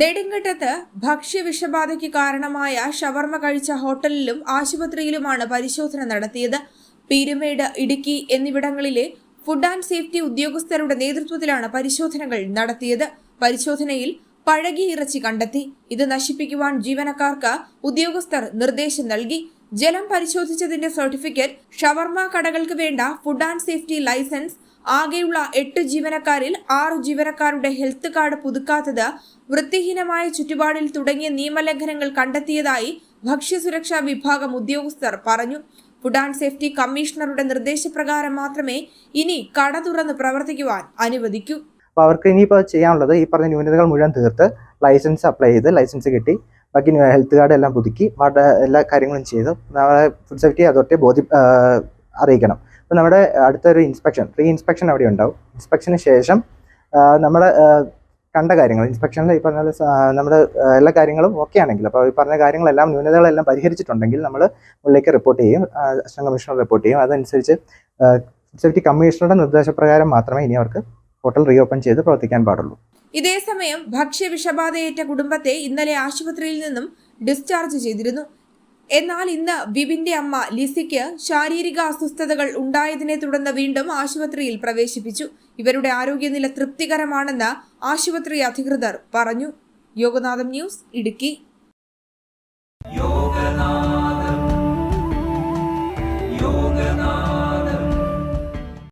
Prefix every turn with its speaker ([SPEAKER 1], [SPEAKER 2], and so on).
[SPEAKER 1] നെടുങ്കണ്ടത്ത് ഭക്ഷ്യവിഷബാധയ്ക്ക് കാരണമായ ഷവർമ കഴിച്ച ഹോട്ടലിലും ആശുപത്രിയിലുമാണ് പരിശോധന നടത്തിയത്. പീരുമേട് ഇടുക്കി എന്നിവിടങ്ങളിലെ ഫുഡ് ആൻഡ് സേഫ്റ്റി ഉദ്യോഗസ്ഥരുടെ നേതൃത്വത്തിലാണ് പരിശോധനകൾ നടത്തിയത്. പരിശോധനയിൽ പഴകി ഇറച്ചി കണ്ടെത്തി. ഇത് നശിപ്പിക്കുവാൻ ജീവനക്കാർക്ക് ഉദ്യോഗസ്ഥർ നിർദ്ദേശം നൽകി. ജലം പരിശോധിച്ചതിന്റെ സർട്ടിഫിക്കറ്റ് ഷവർമ കടകൾക്ക് വേണ്ട ഫുഡ് ആൻഡ് സേഫ്റ്റി ലൈസൻസ് ആകെയുള്ള എട്ട് ജീവനക്കാരിൽ ആറ് ജീവനക്കാരുടെ ഹെൽത്ത് കാർഡ് പുതുക്കാത്തത് വൃത്തിഹീനമായ ചുറ്റുപാടിൽ തുടങ്ങിയ നിയമലംഘനങ്ങൾ കണ്ടെത്തിയതായി ഭക്ഷ്യസുരക്ഷാ വിഭാഗം ഉദ്യോഗസ്ഥർ പറഞ്ഞു. ഫുഡ് ആൻഡ് സേഫ്റ്റി കമ്മീഷണറുടെ നിർദ്ദേശപ്രകാരം മാത്രമേ ഇനി കട തുറന്ന് പ്രവർത്തിക്കുവാൻ അനുവദിക്കൂ.
[SPEAKER 2] അപ്പോൾ അവർക്ക് ഇനിയിപ്പോൾ ചെയ്യാനുള്ളത് ഈ പറഞ്ഞ ന്യൂനതകൾ മുഴുവൻ തീർത്ത് ലൈസൻസ് അപ്ലൈ ചെയ്ത് ലൈസൻസ് കിട്ടി. ബാക്കി ഹെൽത്ത് കാർഡ് എല്ലാം പുതുക്കി. അവരുടെ എല്ലാ കാര്യങ്ങളും ചെയ്ത് നമ്മളെ ഫുഡ് സേഫ്റ്റി അതോറിറ്റി ബോധ്യ അറിയിക്കണം. അപ്പോൾ നമ്മുടെ അടുത്തൊരു ഇൻസ്പെക്ഷൻ റീ ഇൻസ്പെക്ഷൻ അവിടെ ഉണ്ടാവും. ഇൻസ്പെക്ഷന് ശേഷം നമ്മൾ കണ്ട കാര്യങ്ങൾ ഇൻസ്പെക്ഷനിൽ ഈ പറഞ്ഞ നമ്മൾ എല്ലാ കാര്യങ്ങളും ഓക്കെ ആണെങ്കിൽ അപ്പോൾ ഈ പറഞ്ഞ കാര്യങ്ങളെല്ലാം ന്യൂനതകളെല്ലാം പരിഹരിച്ചിട്ടുണ്ടെങ്കിൽ നമ്മൾ ഉള്ളിലേക്ക് റിപ്പോർട്ട് ചെയ്യും അസിസ്റ്റന്റ് കമ്മീഷണർ റിപ്പോർട്ട് ചെയ്യും. അതനുസരിച്ച് സേഫ്റ്റി കമ്മീഷണറുടെ നിർദ്ദേശപ്രകാരം മാത്രമേ ഇനി അവർക്ക് ഹോട്ടൽ റീഓപ്പൺ ചെയ്ത് പ്രവർത്തിക്കാൻ പാടുള്ളൂ.
[SPEAKER 1] ഇതേസമയം ഭക്ഷ്യ വിഷബാധയേറ്റ കുടുംബത്തെ ഇന്നലെ ആശുപത്രിയിൽ നിന്നും ഡിസ്ചാർജ് ചെയ്തിരുന്നു. എന്നാൽ ഇന്ന് വിപിന്റെ അമ്മ ലിസിക്ക് ശാരീരിക അസ്വസ്ഥതകൾ ഉണ്ടായതിനെ തുടർന്ന് വീണ്ടും ആശുപത്രിയിൽ പ്രവേശിപ്പിച്ചു. ഇവരുടെ ആരോഗ്യനില തൃപ്തികരമാണെന്ന് ആശുപത്രി അധികൃതർ പറഞ്ഞു. യോഗനാഥം ന്യൂസ് ഇടുക്കി.